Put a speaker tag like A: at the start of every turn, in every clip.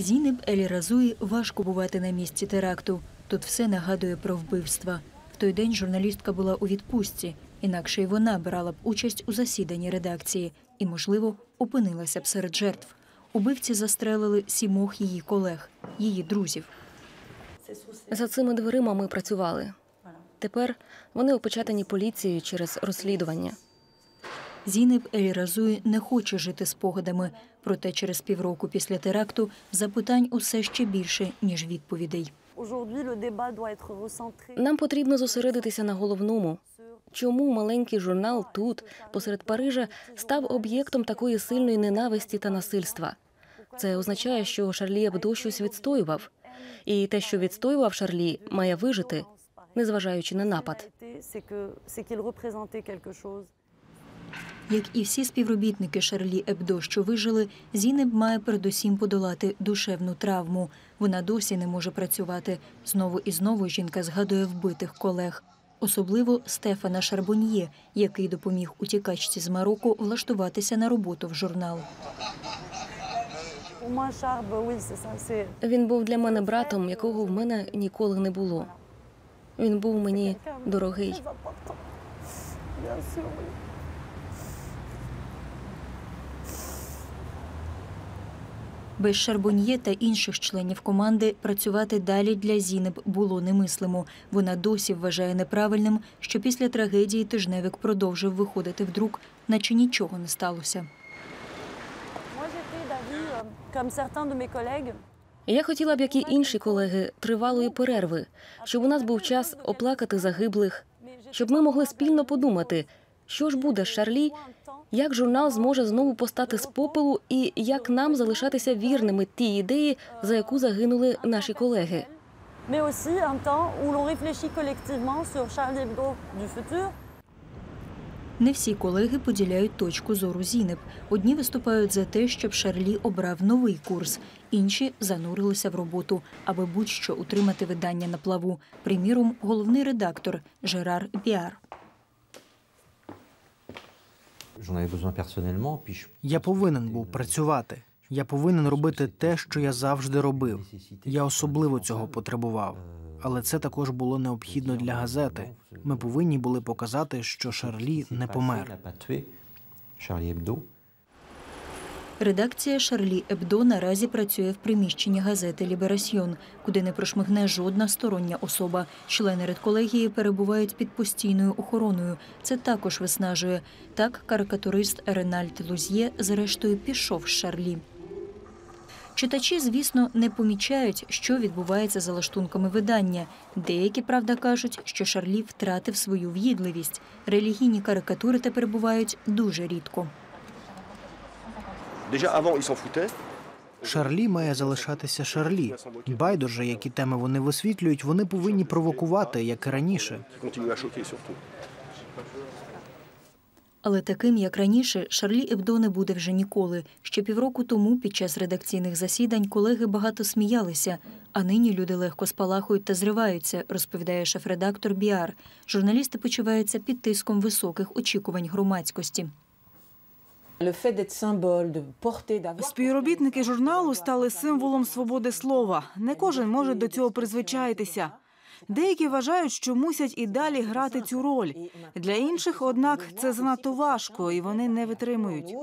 A: Зінеб Елі Разуї важко бувати на місці теракту. Тут все нагадує про вбивства. В той день журналістка була у відпустці, інакше й вона брала б участь у засіданні редакції і, можливо, опинилася б серед жертв. Убивці застрелили сімох її колег, її друзів.
B: За цими дверима ми працювали. Тепер вони опечатані поліцією через розслідування.
A: Зінеб Елі не хоче жити спогадами, проте через півроку після теракту запитань усе ще більше, ніж відповідей.
B: Нам потрібно зосередитися на головному. Чому маленький журнал тут, посеред Парижа, став об'єктом такої сильної ненависті та насильства? Це означає, що Шарлі Ебдо щось відстоював. І те, що відстоював Шарлі, має вижити, незважаючи на напад.
A: Як і всі співробітники Шарлі Ебдо, що вижили, Зінеб має передусім подолати душевну травму. Вона досі не може працювати. Знову і знову жінка згадує вбитих колег. Особливо Стефана Шарбоньє, який допоміг утікачці з Марокко влаштуватися на роботу в журнал.
B: Він був для мене братом, якого в мене ніколи не було. Він був мені дорогий.
A: Без Шарбоньє та інших членів команди працювати далі для Зінеб було немислимо. Вона досі вважає неправильним, що після трагедії тижневик продовжив виходити в друк, наче нічого не сталося.
B: Я хотіла б, як і інші колеги, тривалої перерви, щоб у нас був час оплакати загиблих, щоб ми могли спільно подумати, що ж буде з Шарлі, як журнал зможе знову постати з попелу, і як нам залишатися вірними тій ідеї, за яку загинули наші колеги.
C: mais aussi un temps où l'on réfléchit collectivement sur Charlie Hebdo du futur.
A: Не всі колеги поділяють точку зору Зінеб. Одні виступають за те, щоб Шарлі обрав новий курс, інші занурилися в роботу, аби будь-що утримати видання на плаву. Приміром, головний редактор Жерар Біар.
D: Я повинен був працювати. Я повинен робити те, що я завжди робив. Я особливо цього потребував. Але це також було необхідно для газети. Ми повинні були показати, що Шарлі не помер.
E: n'a pas tué Charlie Hebdo.
A: Редакція Шарлі Ебдо наразі працює в приміщенні газети Ліберасьйон, куди не прошмигне жодна стороння особа. Члени редколегії перебувають під постійною охороною. Це також виснажує. Так, карикатурист Ренальд Лузьє зрештою пішов з Шарлі. Читачі, звісно, не помічають, що відбувається за лаштунками видання. Деякі, правда, кажуть, що Шарлі втратив свою в'їдливість. Релігійні карикатури тепер бувають дуже рідко.
D: Шарлі має залишатися Шарлі. Байдуже, які теми вони висвітлюють, вони повинні провокувати, як і раніше.
A: Але таким, як раніше, Шарлі Ебдо не буде вже ніколи. Ще півроку тому, під час редакційних засідань, колеги багато сміялися, а нині люди легко спалахують та зриваються, розповідає шеф-редактор Біар. Журналісти почуваються під тиском високих очікувань громадськості.
F: Співробітники журналу стали символом свободи слова. Не кожен може до цього призвичаїтися. Деякі вважають, що мусять і далі грати цю роль. Для інших, однак, це занадто важко, і вони не витримують.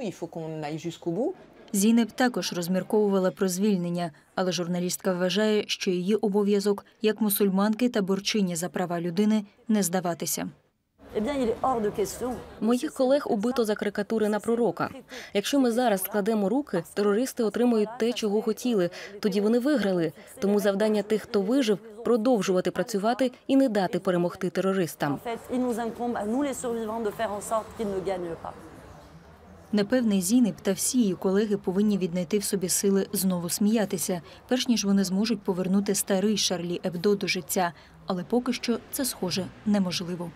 A: Зінеб також розмірковувала про звільнення, але журналістка вважає, що її обов'язок як мусульманки та борчині за права людини не здаватися.
B: Моїх колег убито за карикатури на пророка. Якщо ми зараз складемо руки, терористи отримують те, чого хотіли. Тоді вони виграли. Тому завдання тих, хто вижив, продовжувати працювати і не дати перемогти терористам.
A: Напевне, Зінеб та всі її колеги повинні віднайти в собі сили знову сміятися, перш ніж вони зможуть повернути старий Шарлі Ебдо до життя. Але поки що це схоже неможливо.